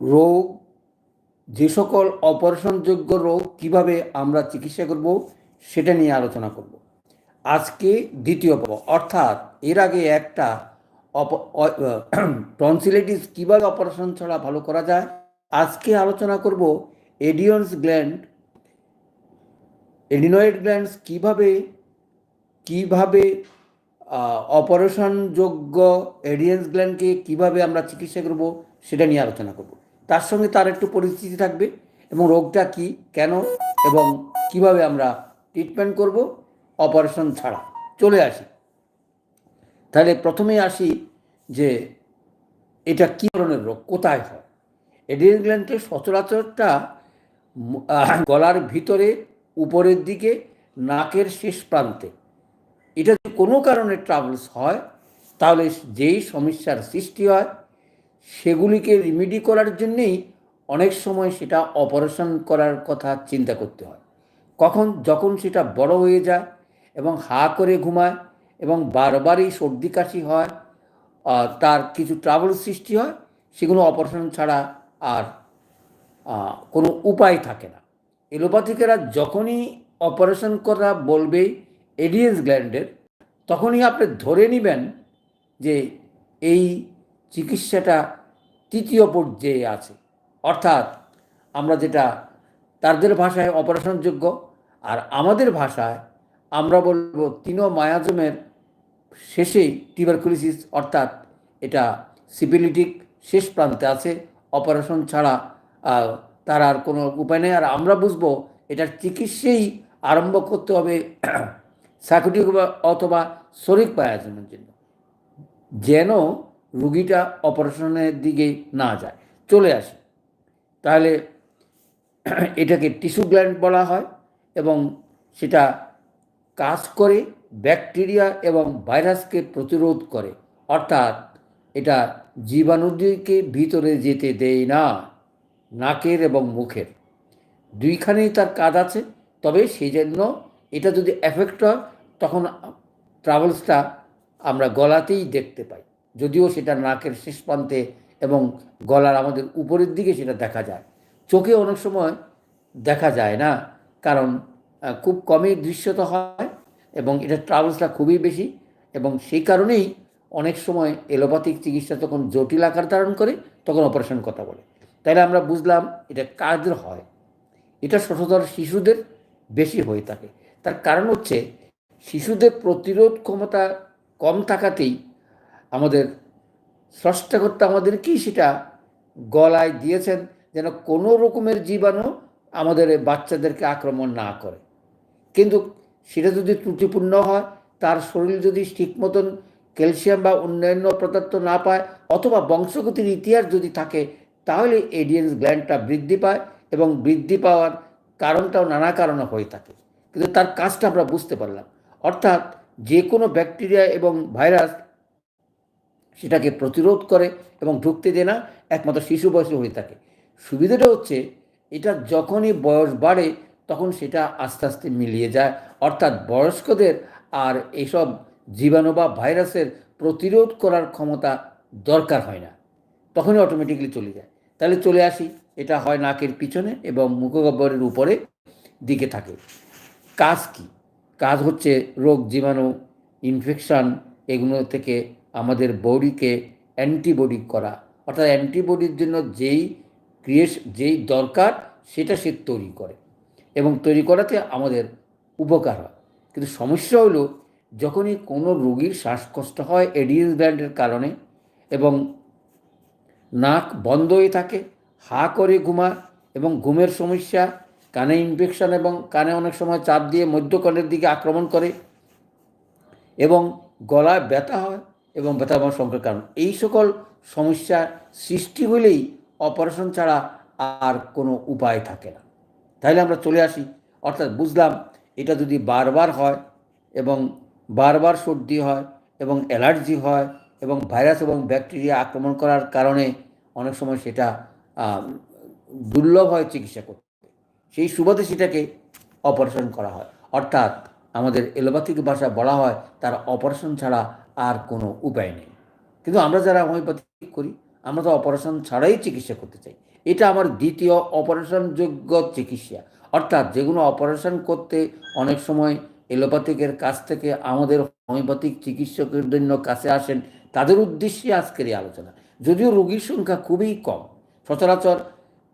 রোগ, যে সকল অপারেশনযোগ্য রোগ কীভাবে আমরা চিকিৎসা করব সেটা নিয়ে আলোচনা করব। আজকে দ্বিতীয় পর্ব, অর্থাৎ এর আগে একটা টনসিলাইটিস কীভাবে অপারেশন ছাড়া ভালো করা যায়, আজকে আলোচনা করব এডিয়ন্স গ্ল্যান্ড, এডিনয়েড গ্ল্যান্ডস কীভাবে কীভাবে অপারেশনযোগ্য এডিয়েন্স গ্ল্যান্ডকে কীভাবে আমরা চিকিৎসা করব সেটা নিয়ে আলোচনা করব। তার সঙ্গে তার একটু পরিস্থিতি থাকবে এবং রোগটা কি, কেন এবং কীভাবে আমরা ট্রিটমেন্ট করব অপারেশন ছাড়া। চলে আসি। তাহলে প্রথমে আসি যে এটা কী ধরনের রোগ, কোথায় হয়? এডিয়েন্স গ্ল্যান্ডের সচরাচরটা গলার ভিতরে, উপরের দিকে, নাকের শেষ প্রান্তে। এটা যদি কোনো কারণে ট্রাভেলস হয়, তাহলে যেই সমস্যার সৃষ্টি হয় সেগুলিকে রিমিডি করার জন্যেই অনেক সময় সেটা অপারেশন করার কথা চিন্তা করতে হয়। কখন যখন সেটা বড় হয়ে যায় এবং হা করে ঘুমায় এবং বারবারই সর্দি কাশি হয় তার কিছু ট্রাভেল সৃষ্টি হয়, সেগুলো অপারেশন ছাড়া আর কোনো উপায় থাকে না। এলোপ্যাথিকেরা যখনই অপারেশন করা বলবে এডিয়েন্স গ্ল্যান্ডের, তখনই আপনি ধরে নেবেন যে এই চিকিৎসাটা তৃতীয় পর্যায়ে আছে। অর্থাৎ আমরা যেটা তাদের ভাষায় অপারেশনযোগ্য আর আমাদের ভাষায় আমরা বলব তিনো মায়াজমের শেষেই টিউবারকুলিসিস অর্থাৎ এটা সিপিলিটিক শেষ প্রান্তে আছে। অপারেশন ছাড়া তার আর কোনো উপায় নেই। আর আমরা বুঝব এটার চিকিৎসাই আরম্ভ করতে হবে সাইকোটিক অথবা শরিক বায়াজমের জন্য। যেন রুগীটা অপারেশনের দিকে না যায়। চলে আসে। তাহলে এটাকে টিস্যু গ্ল্যান্ড বলা হয় এবং সেটা কাজ করে, ব্যাকটেরিয়া এবং ভাইরাসকে প্রতিরোধ করে। অর্থাৎ এটা জীবাণুদিকে ভিতরে যেতে দেয় না, নাকের এবং মুখের। দুইখানেই তার কাজ আছে, তবে সেই জন্য এটা যদি এফেক্ট হয়, তখন ট্রাভেলসটা আমরা গলাতেই দেখতে পাই। যদিও সেটা নাকের শেষ প্রান্তে এবং গলার আমাদের উপরের দিকে সেটা দেখা যায়। চোখে অনেক সময় দেখা যায় না, কারণ খুব কমই দৃশ্যত হয় এবং এটা ট্রাভেলসটা খুবই বেশি এবং সেই কারণেই অনেক সময় এলোপ্যাথিক চিকিৎসা তখন জটিল আকার ধারণ করে, তখন অপারেশন কথা বলে। তাইলে আমরা বুঝলাম এটা কাদের হয়। এটা শতধর শিশুদের বেশি হয়ে থাকে। তার কারণ হচ্ছে শিশুদের প্রতিরোধ ক্ষমতা কম থাকাতেই আমাদের স্রষ্টাকর্তা আমাদেরকেই সেটা গলায় দিয়েছেন যেন কোনো রকমের জীবাণু আমাদের বাচ্চাদেরকে আক্রমণ না করে। কিন্তু সেটা যদি ত্রুটিপূর্ণ হয়, তার শরীর যদি ঠিক মতন ক্যালসিয়াম বা অন্যান্য পদার্থ না পায় অথবা বংশগতির ইতিহাস যদি থাকে, তাহলে এডিয়েন্স গ্ল্যান্ডটা বৃদ্ধি পায় এবং বৃদ্ধি পাওয়ার কারণটাও নানা কারণে হয়ে থাকে। কিন্তু তার কাজটা আমরা বুঝতে পারলাম। অর্থাৎ যে কোনো ব্যাকটেরিয়া এবং ভাইরাস সেটাকে প্রতিরোধ করে এবং ঢুকতে দেয় না, একমাত্র শিশু বয়সে হয়ে থাকে। সুবিধাটা হচ্ছে, এটা যখনই বয়স বাড়ে, তখন সেটা আস্তে আস্তে মিলিয়ে যায়। অর্থাৎ বয়স্কদের আর এসব জীবাণু বা ভাইরাসের প্রতিরোধ করার ক্ষমতা দরকার হয় না। তখনই অটোমেটিকলি চলে যায়। তাহলে চলে আসি, এটা হয় নাকের পিছনে এবং মুখগব্বরের উপরে দিকে থাকে। কাজ কি? কাজ হচ্ছে রোগ, জীবাণু ইনফেকশান এগুলো থেকে আমাদের বডিকে অ্যান্টিবডি করা। অর্থাৎ অ্যান্টিবডির জন্য যেই ক্রিয়েশ, যেই দরকার, সেটা সে তৈরি করে। এবং তৈরি করাতে আমাদের উপকার হয়। কিন্তু সমস্যা হলো, যখনই কোনো রোগীর শ্বাসকষ্ট হয় এডিএস ব্যান্ডের কারণে এবং নাক বন্ধ হয়ে থাকে, হা করে ঘুমায় এবং ঘুমের সমস্যা, কানে ইনফেকশন এবং কানে অনেক সময় চাপ দিয়ে মধ্যকণ্ঠের দিকে আক্রমণ করে এবং গলায় ব্যথা হয় এবং ব্যথা হওয়ার সংখ্যার কারণ। এই সকল সমস্যা সৃষ্টি হলেই অপারেশন ছাড়া আর কোনো উপায় থাকে না। তাহলে আমরা চলে আসি। অর্থাৎ বুঝলাম এটা যদি বারবার হয় এবং বারবার সর্দি হয় এবং অ্যালার্জি হয় এবং ভাইরাস এবং ব্যাকটেরিয়া আক্রমণ করার কারণে অনেক সময় সেটা দুর্লভ হয় চিকিৎসা করতে। সেই সুবাদে সেটাকে অপারেশন করা হয়। অর্থাৎ আমাদের এলোপ্যাথিক ভাষা বলা হয় তার অপারেশন ছাড়া আর কোনো উপায় নেই। কিন্তু আমরা যারা হোমিওপ্যাথি করি আমরা তো অপারেশন ছাড়াই চিকিৎসা করতে চাই। এটা আমার দ্বিতীয় অপারেশনযোগ্য চিকিৎসা। অর্থাৎ যেগুলো অপারেশন করতে অনেক সময় এলোপ্যাথিকের কাছ থেকে আমাদের হোমিওপ্যাথিক চিকিৎসকের জন্য কাছে আসেন তাদের উদ্দেশ্যে আজকের এই আলোচনা। যদিও রোগীর সংখ্যা খুবই কম সচরাচর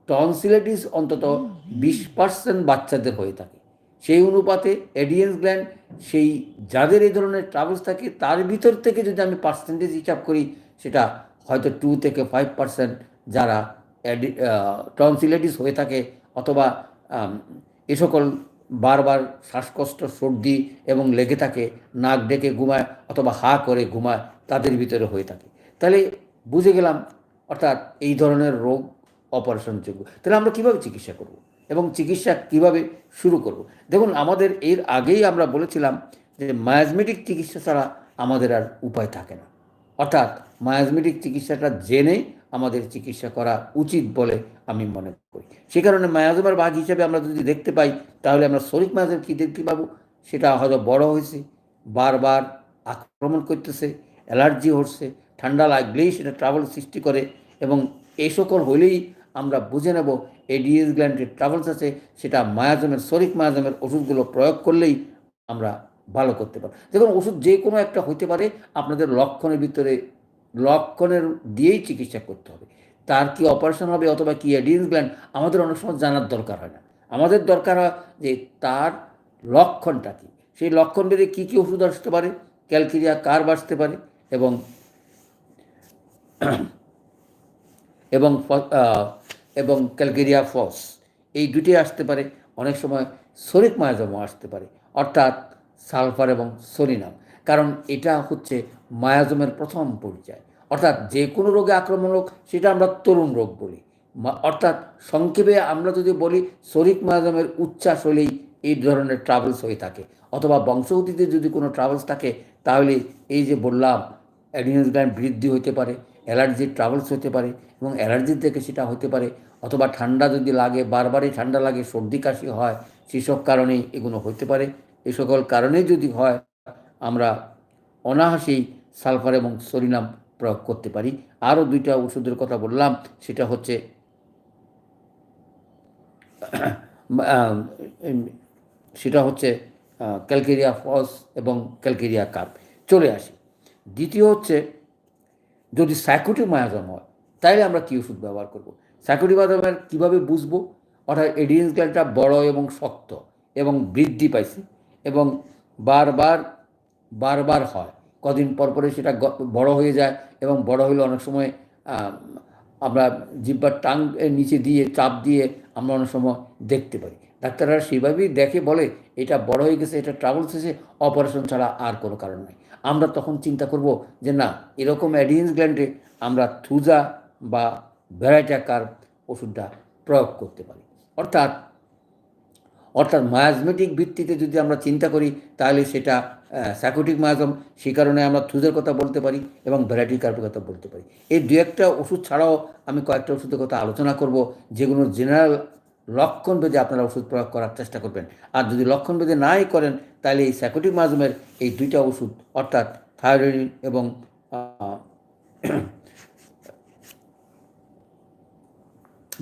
টনসিলেটিস অন্তত বিশ পার্সেন্ট বাচ্চাদের হয়ে থাকে। সেই অনুপাতে এডিয়েন্স গ্ল্যান্ড সেই যাদের এই ধরনের ট্রাভেলস থাকে, তার ভিতর থেকে যদি আমি পার্সেন্টেজ হিসাব করি, সেটা হয়তো টু থেকে ফাইভ পার্সেন্ট যারা টনসিলাইটিস হয়ে থাকে অথবা এ সকল বারবার শ্বাসকষ্ট, সর্দি এবং লেগে থাকে, নাক ডেকে ঘুমায় অথবা হা করে ঘুমায়, তাদের ভিতরে হয়ে থাকে। তাহলে বুঝে গেলাম, অর্থাৎ এই ধরনের রোগ অপারেশনযোগ্য তাহলে আমরা কীভাবে চিকিৎসা করব? এবং চিকিৎসা কীভাবে শুরু করব। দেখুন, আমাদের এর আগেই আমরা বলেছিলাম যে মায়াজমেটিক চিকিৎসা ছাড়া আমাদের আর উপায় থাকে না। অর্থাৎ মায়াজমেটিক চিকিৎসাটা জেনে আমাদের চিকিৎসা করা উচিত বলে আমি মনে করি। সে কারণে মায়াজমের ভাগ হিসাবে আমরা যদি দেখতে পাই, তাহলে আমরা শরিক মায়াজম কী দেখতে পাবো? সেটা হয়তো বড় হয়েছে, বারবার আক্রমণ করতেছে, অ্যালার্জি হচ্ছে, ঠান্ডা লাগলেই সেটা ট্রাভেল সৃষ্টি করে এবং এই সকল হলেই আমরা বুঝে নেব এডিএস গ্ল্যান্ডের ট্রাভেলস আছে, সেটা মায়াজমের শরিক মায়াজমের ওষুধগুলো প্রয়োগ করলেই আমরা ভালো করতে পারব। দেখুন, ওষুধ যে কোনো একটা হতে পারে, আপনাদের লক্ষণের ভিতরে, লক্ষণের দিয়েই চিকিৎসা করতে হবে। তার কি অপারেশন হবে অথবা কি এডিএস গ্ল্যান্ড আমাদের অনেক সময় জানার দরকার হয় না। আমাদের দরকার হয় যে তার লক্ষণটা কী? সেই লক্ষণ ভেদে কী কী ওষুধ আসতে পারে? ক্যালকেরিয়া কার বাঁচতে পারে? এবং এবং এবং ক্যালগেরিয়া ফস এই দুটি আসতে পারে, অনেক সময় শরিক মায়াজমও আসতে পারে, অর্থাৎ সালফার এবং সরিনাম কারণ এটা হচ্ছে মায়াজমের প্রথম পরিচয়। অর্থাৎ যে কোনো রোগে আক্রমণ রোগ সেটা আমরা তরুণ রোগ বলি। অর্থাৎ সংক্ষেপে আমরা যদি বলি শরিক মায়াজমের উচ্ছ্বাস হলেই এই ধরনের ট্রাভেলস হয়ে থাকে। অথবা বংশগতিতে যদি কোনো ট্রাভেলস থাকে, তাহলে এই যে বললাম অ্যাডিনাস গ্ল্যান্ড বৃদ্ধি হতে পারে, অ্যালার্জির ট্রাভেলস হতে পারে এবং অ্যালার্জির থেকে সেটা হতে পারে অথবা ঠান্ডা যদি লাগে, বারবারই ঠান্ডা লাগে, সর্দি কাশি হয়, সেসব কারণেই এগুলো হতে পারে। এই সকল কারণে যদি হয়, আমরা অনাহাসেই সালফার এবং সরিনাম প্রয়োগ করতে পারি। আরও দুইটা ওষুধের কথা বললাম, সেটা হচ্ছে সেটা হচ্ছে ক্যালকেরিয়া ফস এবং ক্যালকেরিয়া কাপ। চলে আসি। দ্বিতীয় হচ্ছে, যদি সাইকোটিক মায়াজম হয় তাহলে আমরা কী ওষুধ ব্যবহার করব? সাইকোটিক মায়াজমের কীভাবে বুঝব? অর্থাৎ এডিয়েন্স গ্ল্যান্ডটা বড় এবং শক্ত এবং বৃদ্ধি পাইছে এবং বারবার বারবার হয়। কদিন পর পরে সেটা বড় হয়ে যায় এবং বড় হলে অনেক সময় আমরা জিব্বার টাং এর নিচে দিয়ে, চাপ দিয়ে আমরা অনেক সময় দেখতে পারি। ডাক্তাররা সেভাবেই দেখে, বলে, এটা বড় হয়ে গেছে, এটা ট্রাভেলস হয়েছে অপারেশন ছাড়া আর কোনো কারণ নাই। আমরা তখন চিন্তা করব যে, না, এরকম অ্যাডিয়েন্স গ্ল্যান্ডে আমরা থুজা বা ভ্যারাইটাকার ওষুধটা প্রয়োগ করতে পারি। অর্থাৎ অর্থাৎ মায়াজমেটিক ভিত্তিতে যদি আমরা চিন্তা করি, তাহলে সেটা স্যাকোটিক মায়াজম সেই কারণে আমরা থুজের কথা বলতে পারি এবং ভ্যারাইটি কার্পের কথা বলতে পারি। এই দু একটা ওষুধ ছাড়াও আমি কয়েকটা ওষুধের কথা আলোচনা করব যেগুলোর জেনারেল লক্ষণ ভেদে আপনারা ওষুধ প্রয়োগ করার চেষ্টা করবেন। আর যদি লক্ষণ ভেদে নাই করেন তাহলে এই স্যাকোটিক মায়াজমের এই দুইটা ওষুধ অর্থাৎ থাইরয়েড এবং আহ,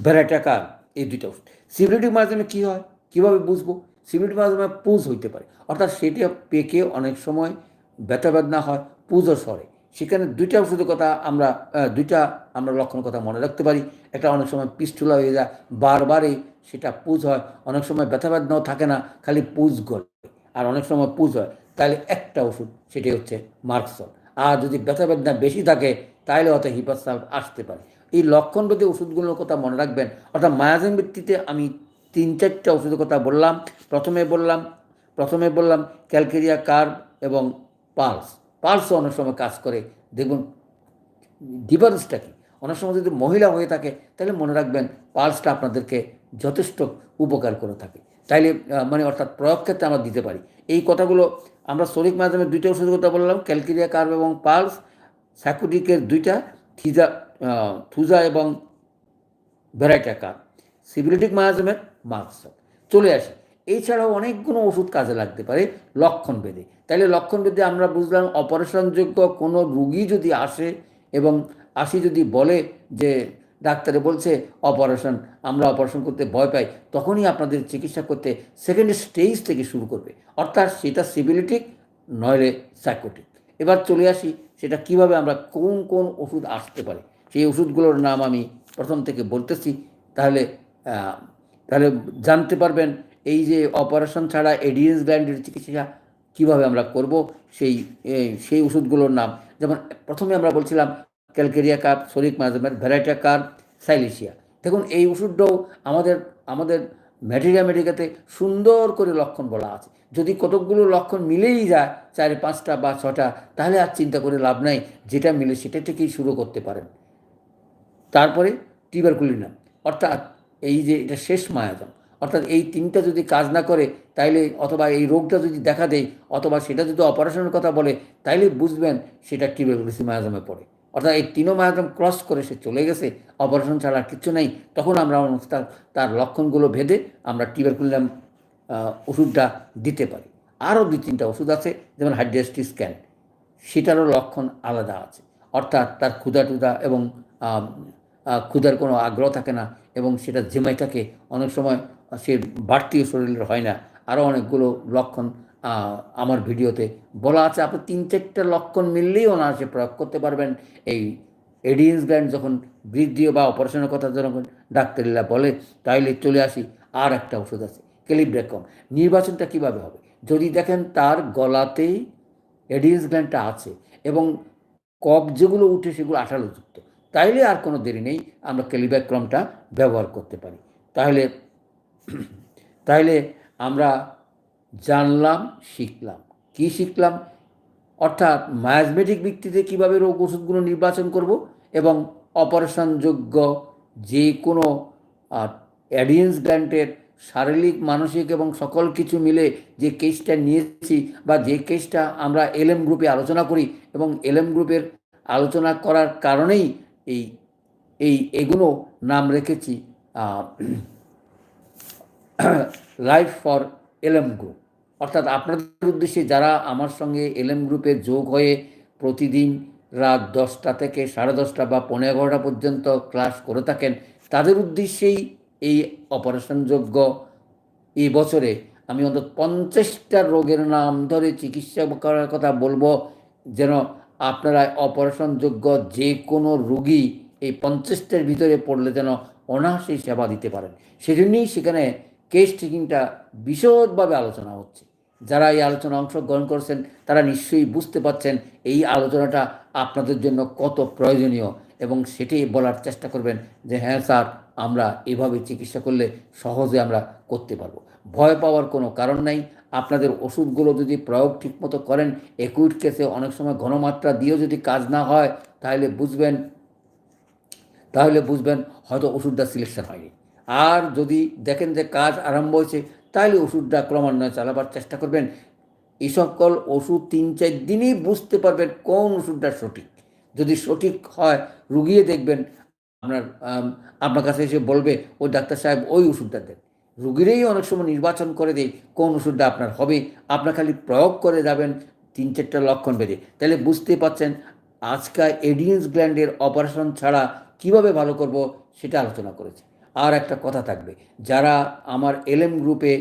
ভ্যারাইটাকার এই দুইটা ওষুধ। সিভিলিটির মাধ্যমে কী হয়? কীভাবে বুঝব? সিভিলিটির মাধ্যমে পুজ হইতে পারে। অর্থাৎ সেটি পেকে অনেক সময় ব্যথা বেদনা হয় পুজও সরে। সেখানে দুইটা ওষুধের কথা আমরা দুইটা আমরা লক্ষণের কথা মনে রাখতে পারি। একটা অনেক সময় পিস্টুলা হয়ে যায় বারবারই সেটা পুজ হয়। অনেক সময় ব্যথা বেদনাও থাকে না, খালি পুজ গলে আর অনেক সময় পুজ হয়। তাহলে একটা ওষুধ, সেটি হচ্ছে মার্কসল। আর যদি ব্যথা বেদনা বেশি থাকে, তাহলে হয়তো হিপাসাল্ভ আসতে পারে। এই লক্ষণভেদে ওষুধগুলোর কথা মনে রাখবেন। অর্থাৎ মায়াজিন ভিত্তিতে আমি তিন, চারটা ওষুধের কথা বললাম। প্রথমে বললাম প্রথমে বললাম ক্যালকেরিয়া কার্ভ এবং পালস। পালসও অনেক সময় কাজ করে। দেখুন ডিফারেন্সটা কি? অনেক সময় যদি মহিলা হয়ে থাকে, তাহলে মনে রাখবেন পালসটা আপনাদেরকে যথেষ্ট উপকার করে থাকে। তাইলে মানে অর্থাৎ প্রয়োগ ক্ষেত্রে আমরা দিতে পারি। এই কথাগুলো আমরা শরিক মাধ্যমে দুইটা ওষুধের কথা বললাম, ক্যালকেরিয়া কার্ভ এবং পালস, স্যাকুটিকের দুইটা থিজা থুজা এবং ভ্যারাইটাকার সিভিলিটিক মায়াজমের মার্কস চলে আসে। এছাড়াও অনেকগুলো ওষুধ কাজে লাগতে পারে লক্ষণ ভেদে। তাইলে লক্ষণ ভেদে আমরা বুঝলাম, অপারেশনযোগ্য কোনো রুগী যদি আসে এবং আসি যদি বলে যে ডাক্তারে বলছে, অপারেশন, আমরা অপারেশন করতে ভয় পাই। তখনই আপনাদের চিকিৎসা করতে সেকেন্ড স্টেজ থেকে শুরু করবে। অর্থাৎ সেটা সিভিলিটিক, নইলে সাইকোটিক এবার চলে আসি, সেটা কীভাবে আমরা কোন কোন ওষুধ আসতে পারে? সেই ওষুধগুলোর নাম আমি প্রথম থেকে বলতেছি। তাহলে তাহলে জানতে পারবেন, এই যে অপারেশন ছাড়া এডিএস গ্ল্যান্ডের চিকিৎসা কীভাবে আমরা করব, সেই সেই ওষুধগুলোর নাম। যেমন, প্রথমে আমরা বলছিলাম ক্যালকেরিয়া কাপ, শরিক মাজামের ভ্যারাইটা কাপ, সাইলিশিয়া। দেখুন, এই ওষুধটাও আমাদের আমাদের ম্যাটেরিয়া মেডিকাতে সুন্দর করে লক্ষণ বলা আছে। যদি কতকগুলো লক্ষণ মিলেই যায়, চারে পাঁচটা বা ছটা, তাহলে আর চিন্তা করে লাভ নাই, যেটা মিলে সেটা থেকেই শুরু করতে পারেন। তারপরে টিবারকুলিনাম। অর্থাৎ এই যে এটা শেষ মায়াজম, অর্থাৎ এই তিনটা যদি কাজ না করে, তাইলে অথবা এই রোগটা যদি দেখা দেয়, অথবা সেটা যদি অপারেশনের কথা বলে, তাইলে বুঝবেন সেটা টিউবারকুলোসিস মায়াজমে পড়ে। অর্থাৎ এই তিনো মায়াজম ক্রস করে সে চলে গেছে অপারেশন ছাড়া আর কিচ্ছু নাই, তখন আমরা তার তার লক্ষণগুলো ভেদে আমরা টিউবারকুলিনাম ওষুধটা দিতে পারি। আরও দুই তিনটা ওষুধ আছে, যেমন হাইড্রাস্টি স্ক্যান, সেটারও লক্ষণ আলাদা আছে। অর্থাৎ তার ক্ষুধা টুদা এবং ক্ষুধার কোনো আগ্রহ থাকে না এবং সেটা জেমাই থাকে অনেক সময় সে বাড়তিও শরীরের হয় না। আরও অনেকগুলো লক্ষণ আমার ভিডিওতে বলা আছে, আপনি তিন চারটা লক্ষণ মিললেই অনায়াসে প্রয়োগ করতে পারবেন। এই এডিয়েন্স গ্ল্যান্ড যখন বৃদ্ধি বা অপারেশনের কথা যখন ডাক্তারিরা বলে, তাইলে চলে আসি, আর একটা ওষুধ আছে ক্যালিব্রেকম নির্বাচনটা কীভাবে হবে? যদি দেখেন তার গলাতেই এডিয়েন্স গ্ল্যান্ডটা আছে এবং কফ যেগুলো উঠে সেগুলো আঠালোযুক্ত তাইলে আর কোনো দেরি নেই, আমরা ক্যালিব্যাক্রমটা ব্যবহার করতে পারি। তাহলে তাহলে আমরা জানলাম, শিখলাম। কি শিখলাম? অর্থাৎ ম্যাজমেটিক ভিত্তিতে কীভাবে রোগ ওষুধগুলো নির্বাচন করব এবং অপারেশনযোগ্য যে কোনো অ্যাডিয়েন্স গ্ল্যান্টের শারীরিক, মানসিক এবং সকল কিছু মিলে যে কেসটা নিয়েছি বা যে কেসটা আমরা এলএম গ্রুপে আলোচনা করি এবং এলএম গ্রুপের আলোচনা করার কারণেই এই এই এগুলো নাম রেখেছি লাইফ ফর এলএম গ্রুপ অর্থাৎ আপনাদের উদ্দেশ্যে যারা আমার সঙ্গে এলএম গ্রুপে যোগ হয়ে প্রতিদিন রাত দশটা থেকে সাড়ে দশটা বা পনেরো এগারোটা পর্যন্ত ক্লাস করে থাকেন, তাদের উদ্দেশ্যেই এই অপারেশনযোগ্য এই বছরে আমি অন্তত পঞ্চাশটা রোগের নাম ধরে চিকিৎসা করার কথা বলব, যেন আপনারা অপারেশনযোগ্য যে কোনো রোগী এই পঞ্চাশটার ভিতরে পড়লে যেন অনায়াসেই সেবা দিতে পারেন। সেজন্যই সেখানে কেস টেকিংটা বিশদভাবে আলোচনা হচ্ছে। যারা এই আলোচনা অংশগ্রহণ করছেন, তারা নিশ্চয়ই বুঝতে পারছেন এই আলোচনাটা আপনাদের জন্য কত প্রয়োজনীয় এবং সেটাই বলার চেষ্টা করবেন যে হ্যাঁ স্যার, আমরা এভাবে চিকিৎসা করলে সহজে আমরা করতে পারব। ভয় পাওয়ার কোনো কারণ নাই। আপনাদের ওষুধগুলো যদি প্রয়োগ ঠিকমতো করেন একুইট কেসে অনেক সময় ঘনমাত্রা দিয়েও যদি কাজ না হয়, তাহলে বুঝবেন তাহলে বুঝবেন হয়তো ওষুধটা সিলেকশন হয়নি। আর যদি দেখেন যে কাজ আরম্ভ হয়েছে তাহলে ওষুধটা ক্রমান্বয়ে চালাবার চেষ্টা করবেন। এই সকল ওষুধ তিন, চার দিনই বুঝতে পারবেন কোন ওষুধটা সঠিক। যদি সঠিক হয় রুগিয়ে দেখবেন, আপনার আপনার কাছে এসে বলবে ওই ডাক্তার সাহেব, ওই ওষুধটা দেন। রুগীরাই অনেক সময় নির্বাচন করে দেয়, কোন ওষুধটা আপনার হবে। আপনার খালি প্রয়োগ করে যাবেন তিন, চারটা লক্ষণ বেড়ে তাহলে বুঝতে পারছেন আজকাল এডিয়েন্স গ্ল্যান্ডের অপারেশন ছাড়া কীভাবে ভালো করব সেটা আলোচনা করেছে। আর একটা কথা থাকবে, যারা আমার এলএম গ্রুপে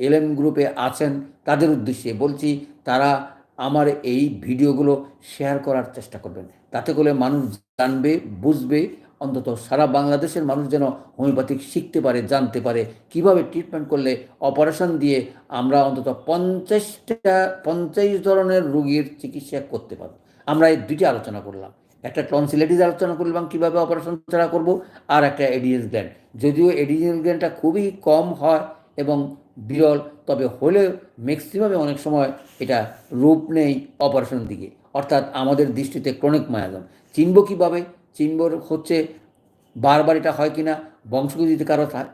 এলএম গ্রুপে আছেন তাদের উদ্দেশ্যে বলছি, তারা আমার এই ভিডিওগুলো শেয়ার করার চেষ্টা করবেন। তাতে করে মানুষ জানবে, বুঝবে, অন্তত সারা বাংলাদেশের মানুষ যেন হোমিওপ্যাথিক শিখতে পারে, জানতে পারে, কীভাবে ট্রিটমেন্ট করলে অপারেশন দিয়ে আমরা অন্তত পঞ্চাশটা, পঞ্চাশ ধরনের রুগীর চিকিৎসা করতে পারব। আমরা এই দুইটি আলোচনা করলাম। একটা টনসিলাইটিস আলোচনা করলাম, কীভাবে অপারেশন ছাড়া করব, আর একটা এডিএস গ্ল্যান্ড যদিও এডিএস গ্ল্যান্ডটা খুবই কম হয় এবং বিরল, তবে হলেও ম্যাক্সিমামে অনেক সময় এটা রূপ নেই অপারেশন দিকে। অর্থাৎ আমাদের দৃষ্টিতে ক্রনিক মায়াজম। চিনব কীভাবে? চিনব হচ্ছে বারবার এটা হয় কিনা বংশগতিতে কারও থা-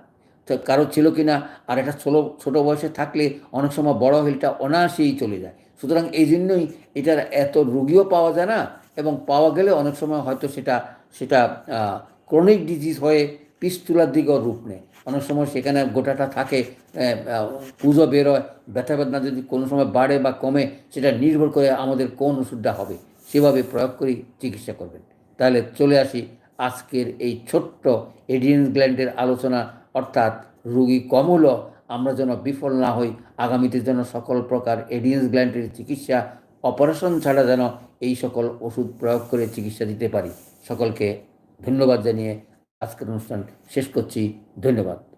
তো কারও ছিল কিনা, আর এটা ছোটো ছোটো বয়সে থাকলে অনেক সময় বড় হলে অনায়াসেই চলে যায়। সুতরাং এই জন্যই এটার এত রুগীও পাওয়া যায় না এবং পাওয়া গেলে অনেক সময় হয়তো সেটা সেটা ক্রনিক ডিজিজ হয়ে পিস্তুলার দিকেও রূপ নেয়। অনেক সময় সেখানে গোটাটা থাকে পুজো বেরোয় ব্যথা বেদনা যদি কোনো সময় বাড়ে বা কমে, সেটা নির্ভর করে আমাদের কোন ওষুধটা হবে। সেভাবে প্রয়োগ করেই চিকিৎসা করবেন। তাহলে চলে আসি আজকের এই ছোট্ট এডিয়েন্স গ্ল্যান্ডের আলোচনা, অর্থাৎ রুগী কম আমরা যেন বিফল না হই, আগামীতে যেন সকল প্রকার এডিয়েন্স গ্ল্যান্ডের চিকিৎসা, অপারেশন ছাড়া যেন এই সকল ওষুধ প্রয়োগ করে চিকিৎসা দিতে পারি। সকলকে ধন্যবাদ জানিয়ে আজকের অনুষ্ঠান শেষ করছি। ধন্যবাদ।